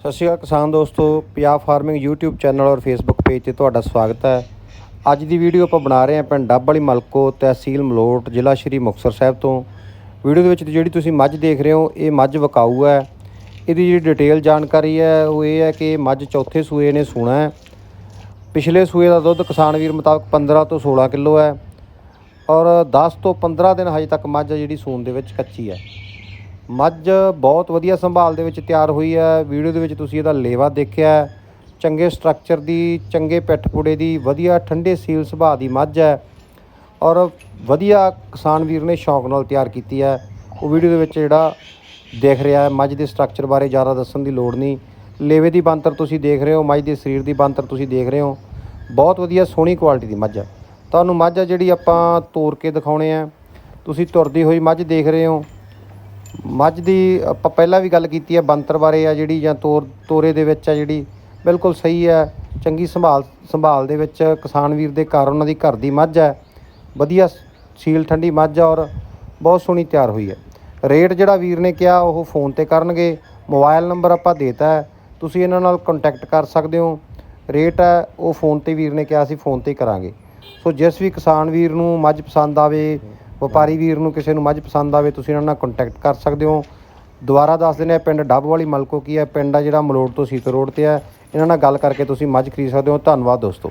ਸਤਿ ਸ਼੍ਰੀ ਅਕਾਲ ਕਿਸਾਨ ਦੋਸਤੋ, ਪੰਜਾਬ ਫਾਰਮਿੰਗ YouTube ਚੈਨਲ ਔਰ Facebook ਪੇਜ ਤੇ ਤੁਹਾਡਾ ਸਵਾਗਤ ਹੈ। ਅੱਜ ਦੀ ਵੀਡੀਓ ਆਪਾਂ ਬਣਾ ਰਹੇ ਹਾਂ ਪਿੰਡ ਡੱਬ ਵਾਲੀ ਮਲਕੋ ਤਹਿਸੀਲ ਮਲੋਟ, ਜ਼ਿਲ੍ਹਾ ਸ਼੍ਰੀ ਮੁਕਤਸਰ ਸਾਹਿਬ ਤੋਂ। ਵੀਡੀਓ ਦੇ ਵਿੱਚ ਜਿਹੜੀ ਤੁਸੀਂ ਮੱਝ ਦੇਖ ਰਹੇ ਹੋ, ਇਹ ਮੱਝ ਵਿਕਾਊ ਹੈ। ਇਹਦੀ ਜਿਹੜੀ ਡਿਟੇਲ ਜਾਣਕਾਰੀ ਹੈ, ਉਹ ਇਹ ਹੈ ਕਿ ਮੱਝ ਚੌਥੇ ਸੂਏ ਨੇ ਸੂਣਾ ਹੈ। ਪਿਛਲੇ ਸੂਏ ਦਾ ਦੁੱਧ ਕਿਸਾਨ ਵੀਰ ਮੁਤਾਬਕ 15 ਤੋਂ 16 ਕਿਲੋ ਹੈ। ਔਰ 10 ਤੋਂ 15 ਦਿਨ ਹਜੇ ਤੱਕ ਮੱਝ ਜਿਹੜੀ ਸੂਣ ਦੇ ਵਿੱਚ ਕੱਚੀ ਹੈ। ਮੱਝ ਬਹੁਤ ਵਧੀਆ ਸੰਭਾਲ ਦੇ ਵਿੱਚ ਤਿਆਰ ਹੋਈ ਹੈ। ਵੀਡੀਓ ਦੇ ਵਿੱਚ ਤੁਸੀਂ ਇਹਦਾ ਲੇਵਾ ਦੇਖਿਆ ਚੰਗੇ ਸਟਰਕਚਰ ਦੀ, ਚੰਗੇ ਪਿੱਠ ਪੁੜੇ ਦੀ, ਵਧੀਆ ਠੰਡੇ ਸੀਲ ਸੁਭਾਅ ਦੀ ਮੱਝ ਹੈ। ਔਰ ਵਧੀਆ ਕਿਸਾਨ ਵੀਰ ਨੇ ਸ਼ੌਂਕ ਨਾਲ ਤਿਆਰ ਕੀਤੀ ਹੈ। ਉਹ ਵੀਡੀਓ ਦੇ ਵਿੱਚ ਜਿਹੜਾ ਦੇਖ ਰਿਹਾ ਹੈ, ਮੱਝ ਦੇ ਸਟਰਕਚਰ ਬਾਰੇ ਜ਼ਿਆਦਾ ਦੱਸਣ ਦੀ ਲੋੜ ਨਹੀਂ। ਲੇਵੇ ਦੀ ਬੰਤਰ ਤੁਸੀਂ ਦੇਖ ਰਹੇ ਹੋ, ਮੱਝ ਦੇ ਸਰੀਰ ਦੀ ਬੰਤਰ ਤੁਸੀਂ ਦੇਖ ਰਹੇ ਹੋ। ਬਹੁਤ ਵਧੀਆ ਸੋਹਣੀ ਕੁਆਲਿਟੀ ਦੀ ਮੱਝ ਹੈ। ਤੁਹਾਨੂੰ ਮੱਝ ਜਿਹੜੀ ਆਪਾਂ ਤੋੜ ਕੇ ਦਿਖਾਉਣੇ ਆ। ਤੁਸੀਂ ਤੁਰਦੀ ਹੋਈ ਮੱਝ ਦੇਖ ਰਹੇ ਹੋ। ਮੱਝ ਦੀ ਆਪਾਂ ਪਹਿਲਾਂ ਵੀ ਗੱਲ ਕੀਤੀ ਹੈ ਬੰਤਰ ਬਾਰੇ ਆ ਜਿਹੜੀ ਜਾਂ ਤੋਰ ਤੋਰੇ ਦੇ ਵਿੱਚ ਆ ਜਿਹੜੀ, ਬਿਲਕੁਲ ਸਹੀ ਹੈ, ਚੰਗੀ ਸੰਭਾਲ ਸੰਭਾਲ ਦੇ ਵਿੱਚ ਕਿਸਾਨ ਵੀਰ ਦੇ ਘਰ, ਉਹਨਾਂ ਦੀ ਘਰ ਦੀ ਮੱਝ ਹੈ, ਵਧੀਆ ਸੀਲ ਠੰਡੀ ਮੱਝ ਆ ਔਰ ਬਹੁਤ ਸੋਹਣੀ ਤਿਆਰ ਹੋਈ ਹੈ। ਰੇਟ ਜਿਹੜਾ ਵੀਰ ਨੇ ਕਿਹਾ ਉਹ ਫੋਨ ਤੇ ਕਰਨਗੇ, ਮੋਬਾਈਲ ਨੰਬਰ ਆਪਾਂ ਦੇਤਾ ਹੈ, ਤੁਸੀਂ ਇਹਨਾਂ ਨਾਲ ਕੰਟੈਕਟ ਕਰ ਸਕਦੇ ਹੋ, ਰੇਟ ਹੈ, ਉਹ ਫੋਨ ਤੇ ਵੀਰ ਨੇ ਕਿਹਾ ਸੀ, ਫੋਨ ਤੇ ਕਰਾਂਗੇ। ਸੋ ਜਿਸ ਵੀ ਕਿਸਾਨ ਵੀਰ ਨੂੰ ਮੱਝ ਪਸੰਦ ਆਵੇ ਵਪਾਰੀ ਵੀਰ ਨੂੰ ਕਿਸੇ ਨੂੰ ਮੱਝ ਪਸੰਦ ਆਵੇ, ਤੁਸੀਂ ਇਹਨਾਂ ਨਾਲ ਕੰਟੈਕਟ ਕਰ ਸਕਦੇ ਹੋ। ਦੁਬਾਰਾ ਦੱਸ ਦਿੰਦੇ ਆ ਪਿੰਡ ਡੱਬ ਵਾਲੀ ਮਲਕੋ ਕੀ ਹੈ? ਪਿੰਡ ਆ ਜਿਹੜਾ ਮਲੋੜ ਤੋਂ ਸੀਤ ਰੋਡ ਤੇ ਹੈ। ਇਹਨਾਂ ਨਾਲ ਗੱਲ ਕਰਕੇ ਤੁਸੀਂ ਮੱਝ ਖਰੀਦ ਸਕਦੇ ਹੋ। ਧੰਨਵਾਦ ਦੋਸਤੋ।